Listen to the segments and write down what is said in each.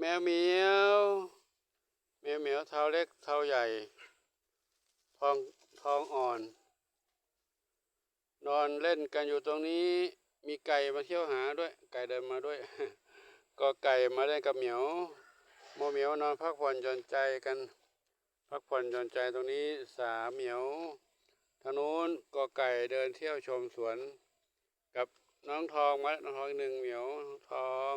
แมวเหมียวแมวเหมียวเท้าเล็กเท้าใหญ่ ทองทองอ่อน นอนเล่นกันอยู่ตรงนี้ มีไก่มาเที่ยวหาด้วย ไก่เดินมาด้วย ก็ไก่มาเล่นกับเหมียวโมเหมียวนอนพักผ่อนหย่อนใจกัน พักผ่อนหย่อนใจตรงนี้สามเหมียวทางนู้นก็ไก่เดินเที่ยวชมสวน กับน้องทองมาน้องทองหนึ่งเหมียวน้องทอง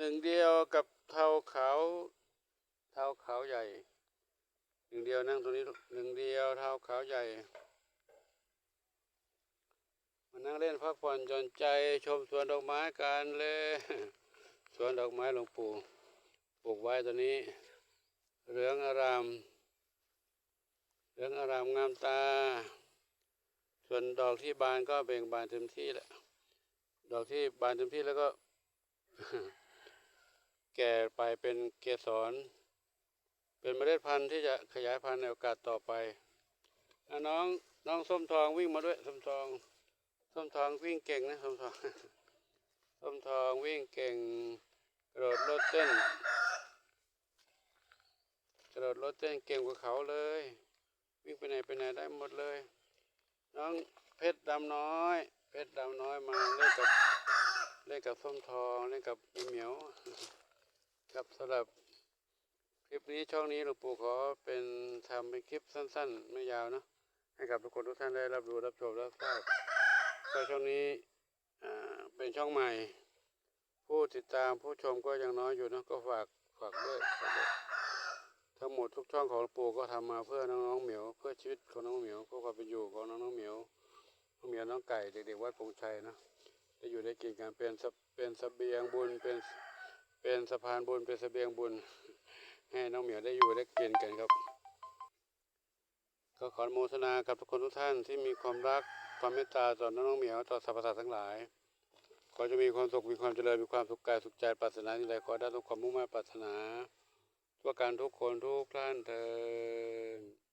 หนึ่งเดียวกับเทาขาวเทาขาวใหญ่หนึ่งเดียวนั่งตรงนี้หนึ่งเดียวเทาขาวใหญ่มานั่งเล่นพักผ่อนหย่อนใจชมสวนดอกไม้กันเลยสวนดอกไม้หลวงปู่ปลูกไว้ตัวนี้เหลืองอารามเหลืองอารามงามตา ส่วนดอกที่บานก็เบ่งบานเต็มที่แหละดอกที่บานเต็มที่แล้วก็ แก่ไปเป็นเกสร เป็นเมล็ดพันธุ์ที่จะขยายพันธุ์ในโอกาสต่อไปน้องน้องส้มทองวิ่งมาด้วยส้มทอง ส้มทองวิ่งเก่งนะส้มทอง ส้มทองวิ่งเก่ง กระโดดรถเต้น กระโดดรถเต้นเก่งกว่าเขาเลย วิ่งไปไหนไปไหนได้หมดเลย น้องเพชรดำน้อย เพชรดำน้อยมาเล่นกับเล่นกับส้มทองเล่นกับอีเหมียว ครับสำหรับคลิปนี้ช่องนี้หลวงปู่ขอเป็นทำเป็นคลิปสั้น ๆ ไม่ยาวนะให้กับทุกคนทุกท่านได้รับรู้รับชมรับทราบก็ช่องนี้เป็นช่องใหม่ ผู้ติดตามผู้ชมก็ยังน้อยอยู่นะก็ฝากฝากด้วยฝากด้วยทั้งหมดทุกช่องของหลวงปู่ก็ทำมาเพื่อน้องๆเหมียวเพื่อชีวิตของน้องเหมียวเพื่อความเป็นอยู่ของน้องๆเหมียวน้องเหมียวน้องไก่เด็กๆวัดกงชัยนะได้อยู่ได้กินกันเป็นเป็นเสบียงบุญเป็น เป็นสะพานบุญเป็นเสบียงบุญ ให้น้องเหมียวได้อยู่ได้กินกันครับ ก็ขออนุโมทนากับทุกคนทุกท่านที่มีความรักความเมตตาต่อน้องเหมียวต่อสรรพสัตว์ทั้งหลายขอจะมีความสุขมีความเจริญมีความสุขกายสุขใจปรารถนาที่ใดขอได้ทุกความมุ่งมั่นปรารถนาทั่วการทุกคนทุกท่านเถิด